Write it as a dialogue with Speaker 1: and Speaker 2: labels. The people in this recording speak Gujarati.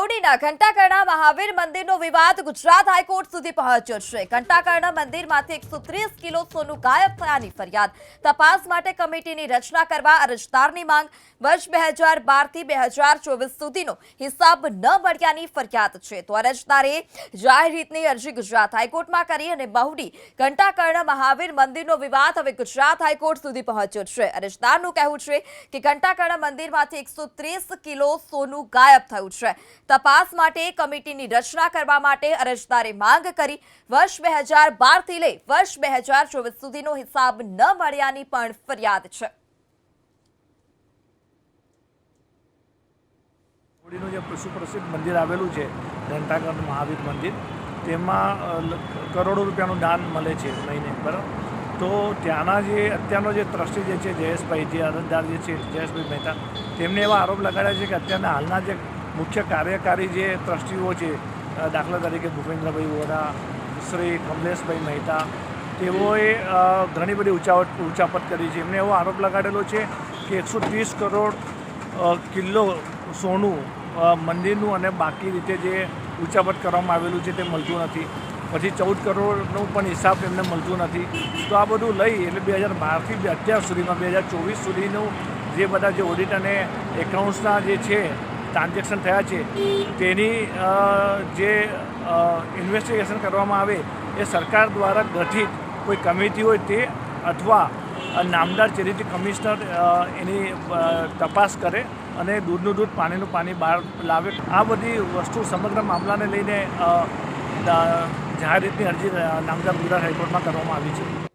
Speaker 1: મહુડીના ઘંટાકર્ણા મહાવીર મંદિરનો વિવાદ ગુજરાત હાઈકોર્ટ સુધી પહોંચ્યો છે. ઘંટાકર્ણા મંદિરમાંથી એકસો કિલો સોનું ગાયબ થયાની ફરિયાદ. તપાસ માટે કમિટીની રચના કરવા અરજદારની માંગ. વર્ષ બે હજાર બારથી બે હજાર ચોવીસ સુધીનો હિસાબ ન મળ્યાની ફરિયાદ છે. તો અરજદારે જાહેર હિતની અરજી ગુજરાત હાઈકોર્ટમાં કરી અને મહુડી ઘંટાકર્ણ મહાવીર મંદિરનો વિવાદ હવે ગુજરાત હાઈકોર્ટ સુધી પહોંચ્યો છે. અરજદારનું કહેવું છે કે ઘંટાકર્ણ મંદિરમાંથી એકસો ત્રીસ કિલો સોનું ગાયબ થયું છે. તપાસ માટે કમિટીની રચના કરવા માટે અરજદારે માંગ કરી. વર્ષ બે હજાર બારથી લઈ વર્ષ બે હજાર ચોવીસ સુધીનો હિસાબ ન મળ્યાની પણ ફરિયાદ છે.
Speaker 2: હોળીનું જે સુપ્રસિદ્ધ મંદિર આવેલું છે ઘંટાકર્ણ મહાવીર મંદિર, તેમાં કરોડો રૂપિયાનું દાન મળે છે મહિને બરાબર તો ત્યાંના જે, અત્યારનો જે ટ્રસ્ટી જે છે, જયેશભાઈ, જે અરજદાર જે છે, જયેશભાઈ મહેતા, તેમને એવા આરોપ લગાડ્યા છે કે અત્યારના હાલના જે મુખ્ય કાર્યકારી જે ટ્રસ્ટીઓ છે દાખલા તરીકે ભૂપેન્દ્રભાઈ વોરા, શ્રી કમલેશભાઈ મહેતા, તેઓએ ઘણી બધી ઉંચાવટ, ઉંચાપત કરી છે. એમને એવો આરોપ લગાડેલો છે કે એકસો ત્રીસ કરોડ કિલ્લો સોનું મંદિરનું અને બાકી રીતે જે ઉંચાપત કરવામાં આવેલું છે તે મળતું નથી. પછી ચૌદ કરોડનો પણ હિસાબ એમને મળતું નથી. તો આ બધું લઈ એટલે બે હજાર બારથી અત્યાર સુધીમાં બે હજાર ચોવીસ સુધીનું જે બધા જે ઓડિટ અને એકાઉન્ટ્સના જે છે ટ્રાન્ઝેક્શન થયા છે, તેની જે ઇન્વેસ્ટિગેશન કરવામાં આવે, એ સરકાર દ્વારા ગઠિત કોઈ કમિટી હોય તે અથવા નામદાર ચેરિટી કમિશનર એની તપાસ કરે અને દૂધનું દૂધ, પાણીનું પાણી બહાર લાવે. આ બધી વસ્તુ સમગ્ર મામલાને લઈને જાહેર રીતની અરજી નામદાર ગુજરાત હાઈકોર્ટમાં કરવામાં આવી છે.